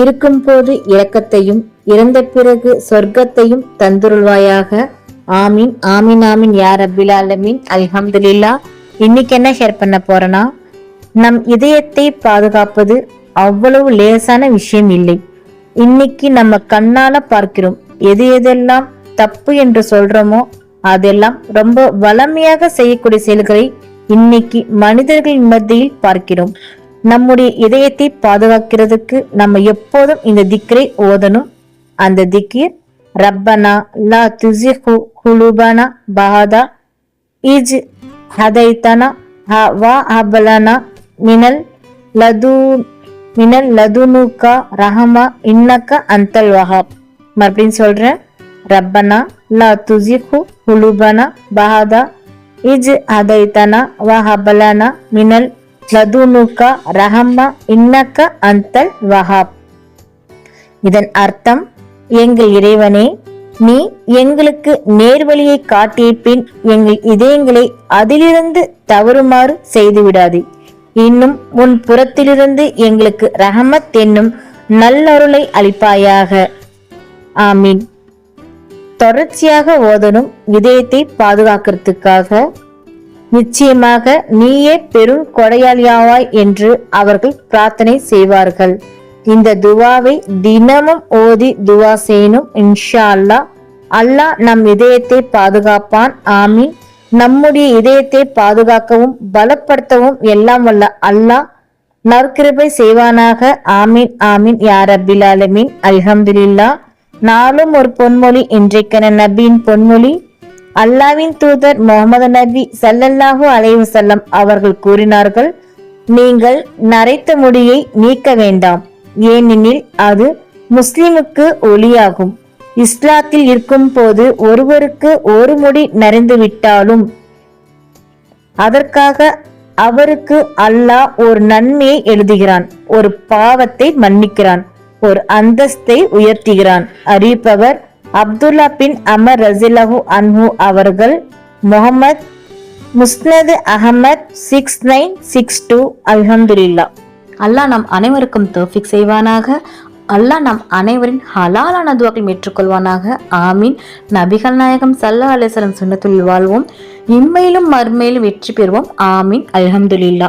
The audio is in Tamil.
இருக்கும்போது இரக்கத்தையும் இறந்த பிறகு சொர்க்கத்தையும் தந்துருள்வாயாக. ஆமீன் ஆமீன் ஆமீன். யார் அபில் ஆலமீன். அல்ஹம்துலில்லா. இன்னைக்கு என்ன ஷேர் பண்ண போறேன்னா நம் இதயத்தை பாதுகாப்பது அவ்வளவு லேசான விஷயம் இல்லை. இன்னைக்கு நம்ம கண்ணால பார்க்கிறோம் எது எதெல்லாம் தப்பு என்று சொல்றோமோ அதெல்லாம் ரொம்ப வளமையாக செய்யக்கூடிய செயல்களை இன்னைக்கு மனிதர்களின் மத்தியில் பார்க்கிறோம். நம்முடைய இதயத்தை பாதுகாக்கிறதுக்கு நம்ம எப்போதும் இந்த திக்கரை ஓதணும். அந்த திக்கீர் ரப்பனா லா துசி குலுபனா பஹதா இஜ் ஹதைத்தனா ஹா வா ஹபலனா மினல் லது மினல் லதுனுக்கா ரஹமா இன்னக்கா அந்தல் வஹாப். மறுபடியும் சொல்றேன் ரப்பனா லா துசி குலுபனா பஹதா இஜ் ஹதைத்தனா வா ஹபலனா மினல் லதுனுக்கா ரஹம்மா இன்னக்க அந்தல் வஹாப். இதன் அர்த்தம் எங்கள் இறைவனே நீ எங்களுக்கு நேர்வழியை காட்டிய பின் எங்கள் இதயங்களை அதிலிருந்து தவறுமாறு செய்துவிடாது. இன்னும் உன் புறத்திலிருந்து எங்களுக்கு ரஹமத் என்னும் நல்லருளை அளிப்பாயாக. ஆமீன். தொடர்ச்சியாக ஓதணும் இதயத்தை பாதுகாக்கிறதுக்காக நிச்சயமாக நீயே பெரும் கொடையாளியாவாய் என்று அவர்கள் பிரார்த்தனை செய்வார்கள். இந்த துவாவை தினமும் ஓதி துவா செய்யணும் இன்ஷா அல்லாஹ் அல்லாஹ் நம் இதயத்தை பாதுகாப்பான் ஆமீன். நம்முடைய இதயத்தை பாதுகாக்கவும் பலப்படுத்தவும் எல்லாம் வல்ல அல்லாஹ் நற்கிருபை செய்வானாக. ஆமீன் ஆமீன் யார் அபில் ஆலமீன். அல்ஹம்துலில்லா நாளும் ஒரு பொன்மொழி இன்றைக்கன நபியின் பொன்மொழி. அல்லாவின் தூதர் முகமது நபி சல்லல்லாஹு அலைவசல்லம் அவர்கள் கூறினார்கள் நீங்கள் நரைத்த முடியை நீக்க வேண்டாம். ஏனெனில் அது முஸ்லிமுக்கு ஒளியாகும். இஸ்லாத்தில் இருக்கும் போது ஒருவருக்கு ஒரு முடி நரைந்து விட்டாலும் அதற்காக அவருக்கு அல்லாஹ் ஒரு நன்மையை எழுதுகிறான் ஒரு பாவத்தை மன்னிக்கிறான் ஒரு அந்தஸ்தை உயர்த்துகிறான். அறிவிப்பவர் அப்துல்லா பின் அமர் ரசிலஹு அன்ஹு அவர்கள் Muhammad Musnad Ahmad six nine six two அல்ஹம்துல்லா அல்லாஹ் நம் அனைவருக்கும் தோஃபிக் செய்வானாக. அல்லாஹ் நம் அனைவரின் ஹலாலான துவாக்கள் ஏற்றுக்கொள்வானாக. ஆமீன். நபிகள் நாயகம் சல்லா அலிஸ்லம் சுண்ணத்துள் வாழ்வோம். இம்மையிலும் மறுமையிலும் வெற்றி பெறுவோம். ஆமீன். அல்ஹம்துல்லா